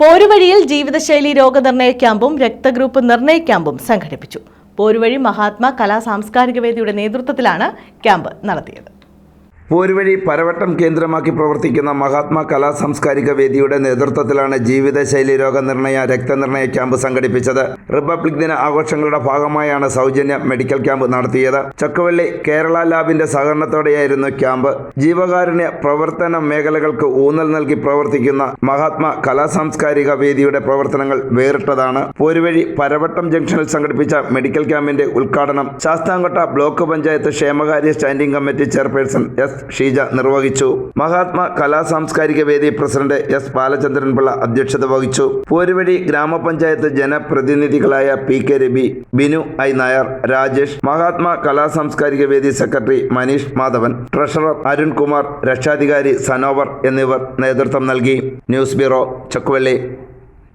പോരുവഴിയിൽ ജീവിതശൈലി രോഗനിർണയ ക്യാമ്പും രക്തഗ്രൂപ്പ് നിർണയ ക്യാമ്പും സംഘടിപ്പിച്ചു. പോരുവഴി മഹാത്മാ കലാ സാംസ്കാരിക വേദിയുടെ നേതൃത്വത്തിലാണ് ക്യാമ്പ് നടത്തിയത്. പോരുവഴി പരവട്ടം കേന്ദ്രമാക്കി പ്രവർത്തിക്കുന്ന മഹാത്മാ കലാ സാംസ്കാരിക വേദിയുടെ നേതൃത്വത്തിലാണ് ജീവിതശൈലി രോഗനിർണയ രക്തനിർണയ ക്യാമ്പ് സംഘടിപ്പിച്ചത്. റിപ്പബ്ലിക് ദിന ആഘോഷങ്ങളുടെ ഭാഗമായാണ് സൗജന്യ മെഡിക്കൽ ക്യാമ്പ് നടത്തിയത്. ചക്കവള്ളി കേരള ലാബിന്റെ സഹകരണത്തോടെയായിരുന്നു ക്യാമ്പ്. ജീവകാരുണ്യ പ്രവർത്തന മേഖലകൾക്ക് ഊന്നൽ നൽകി പ്രവർത്തിക്കുന്ന മഹാത്മാ കലാ സാംസ്കാരിക വേദിയുടെ പ്രവർത്തനങ്ങൾ വേറിട്ടതാണ്. പോരുവഴി പരവട്ടം ജംഗ്ഷനിൽ സംഘടിപ്പിച്ച മെഡിക്കൽ ക്യാമ്പിന്റെ ഉദ്ഘാടനം ശാസ്താംകോട്ട ബ്ലോക്ക് പഞ്ചായത്ത് ക്ഷേമകാര്യ standing committee chairperson S. Sheeja നിർവഹിച്ചു. മഹാത്മാ കലാ സാംസ്കാരിക വേദി പ്രസിഡന്റ് എസ് ബാലചന്ദ്രൻ പിള്ള അധ്യക്ഷത വഹിച്ചു. പോരുവഴി ഗ്രാമപഞ്ചായത്ത് ജനപ്രതിനിധികളായ P K Ravi Binu I Nair Rajesh Mahatma Kala സാംസ്കാരിക വേദി സെക്രട്ടറി മനീഷ് മാധവൻ ട്രഷറർ അരുൺകുമാർ രക്ഷാധികാരി സനോവർ എന്നിവർ നേതൃത്വം നൽകി. News bureau Chakkuvally.